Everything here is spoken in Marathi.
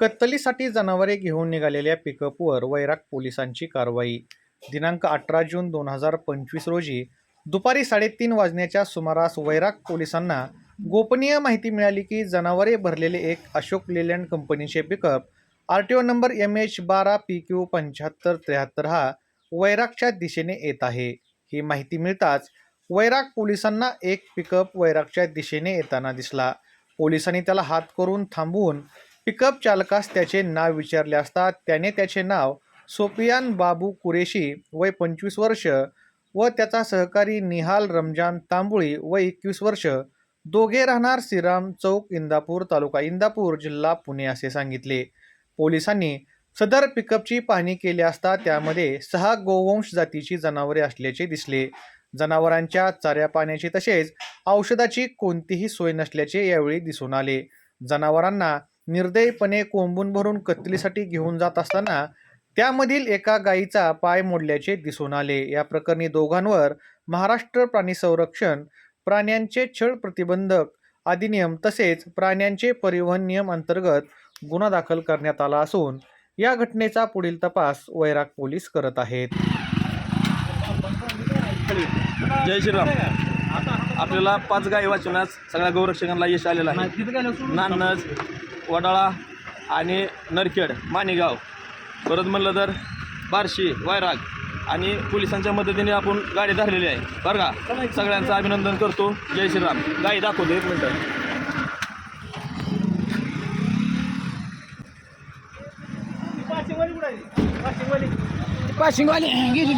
कत्तलीसाठी जनावरे घेऊन निघालेल्या पिकअपवर वैराग पोलिसांची कारवाई. दिनांक अठरा जून दोन हजार पंचवीस रोजी दुपारी साडेतीन वाजण्याच्या सुमारास वैराग पोलिसांना गोपनीय माहिती मिळाली की जनावरे भरलेले एक अशोक लेलँड कंपनीचे pickup R T O number M H बारा पी क्यू पंच्याहत्तर त्र्याहत्तर हा वैरागच्या दिशेने येत आहे. ही माहिती मिळताच वैराग पोलिसांना एक पिकअप वैरागच्या दिशेने येताना दिसला. पोलिसांनी त्याला हात करून थांबवून पिकअप चालकास त्याचे नाव विचारले असता त्याने त्याचे नाव सोपियान बाबू कुरेशी वय पंचवीस वर्ष व त्याचा सहकारी निहाल रमजान तांबुळी वय एकवीस वर्ष. दोघे राहणार श्रीराम चौक इंदापूर तालुका. इंदापूर जिल्हा पुणे असे सांगितले. पोलिसांनी सदर पिकअपची पाहणी केली असता त्यामध्ये सहा गोवंश जातीची जनावरे असल्याचे दिसले. जनावरांच्या चाऱ्या पाण्याची तसेच औषधाची कोणतीही सोय नसल्याचे यावेळी दिसून आले. जनावरांना निर्दयीपणे कोंबून भरून कत्तलीसाठी घेऊन जात असताना त्यामधील एका गायीचा पाय मोडल्याचे दिसून आले. या प्रकरणी दोघांवर महाराष्ट्र प्राणी संरक्षण प्राण्यांचे छळ प्रतिबंधक अधिनियम तसेच प्राण्यांचे परिवहन नियम अंतर्गत गुन्हा दाखल करण्यात आला असून या घटनेचा पुढील तपास वैराग पोलीस करत आहेत. जय श्रीराम. आपल्याला पाच गायी वाचवण्यास सगळ्या गौरक्षकांना यश आलेलं आहे. नानज वडाळा आणि नरखेड माणेगाव परत म्हणलं तर बार्शी वायराग आणि पोलिसांच्या मदतीने आपण गाडी धरलेली आहे. बरं का? सगळ्यांचं अभिनंदन करतो. जय श्रीराम. गाडी दाखवतो एक मिनटं. पाशिंगवाली गेली